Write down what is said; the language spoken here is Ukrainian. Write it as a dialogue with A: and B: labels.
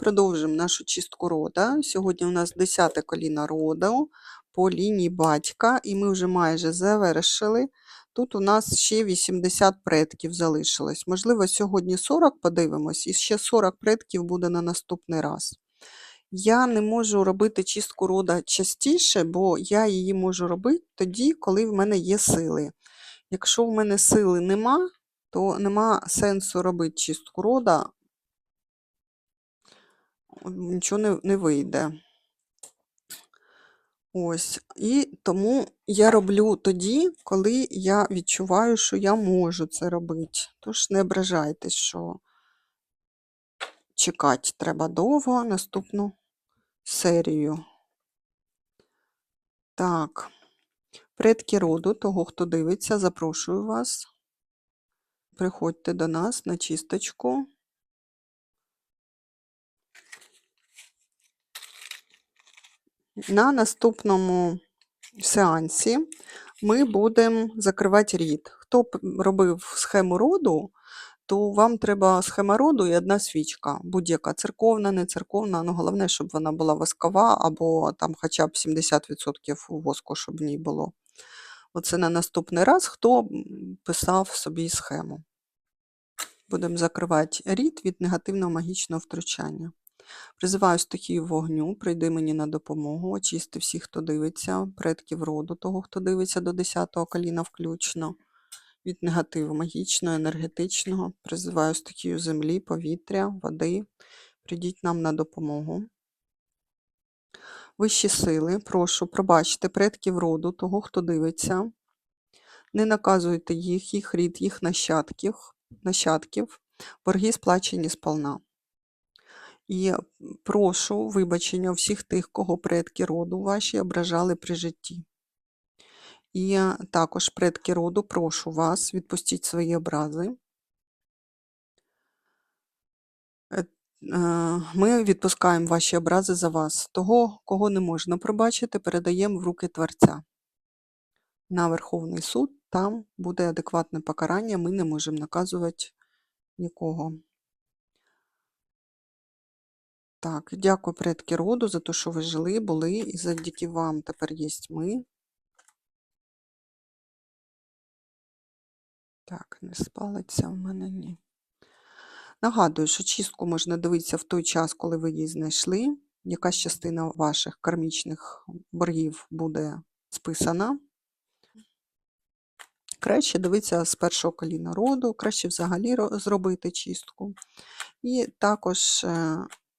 A: продовжимо нашу чистку рода. Сьогодні у нас 10 коліна роду по лінії батька, і ми вже майже завершили. Тут у нас ще 80 предків залишилось. Можливо, сьогодні 40 подивимось, і ще 40 предків буде на наступний раз. Я не можу робити чистку рода частіше, бо я її можу робити тоді, коли в мене є сили. Якщо в мене сили нема, то нема сенсу робити чистку рода, нічого не, не вийде. Ось. І тому я роблю тоді, коли я відчуваю, що я можу це робити. Тож не ображайтесь, що чекати треба довго наступну серію. Так, предки роду, того, хто дивиться, запрошую вас. Приходьте до нас на чисточку. На наступному сеансі ми будемо закривати рід. Хто робив схему роду, то вам треба схема роду і одна свічка, будь-яка церковна, не церковна. Ну, головне, щоб вона була воскова або там хоча б 70% воску, щоб в ній було. Оце на наступний раз, хто писав собі схему. Будемо закривати рід від негативного магічного втручання. Призиваю стихію вогню, прийди мені на допомогу, очисти всіх, хто дивиться, предків роду, того, хто дивиться до 10-го коліна включно, від негативу магічного, енергетичного. Призиваю стихію землі, повітря, води. Прийдіть нам на допомогу. Вищі сили, прошу, пробачте предків роду, того, хто дивиться. Не наказуйте їх, їх рід, їх нащадків, нащадків, борги сплачені сполна. І прошу вибачення всіх тих, кого предки роду ваші ображали при житті. І також предки роду, прошу вас, відпустіть свої образи. Е, е, Ми відпускаємо ваші образи за вас. Того, кого не можна пробачити, передаємо в руки Творця. На Верховний суд там буде адекватне покарання, ми не можемо наказувати нікого. Так, дякую предки роду за те, що ви жили, були, і завдяки вам тепер є ми. Так, не спалиться в мене ні. Нагадую, що чистку можна дивитися в той час, коли ви її знайшли. Якась частина ваших кармічних боргів буде списана. Краще дивитися з першого коліна роду, краще взагалі зробити чистку. І також е,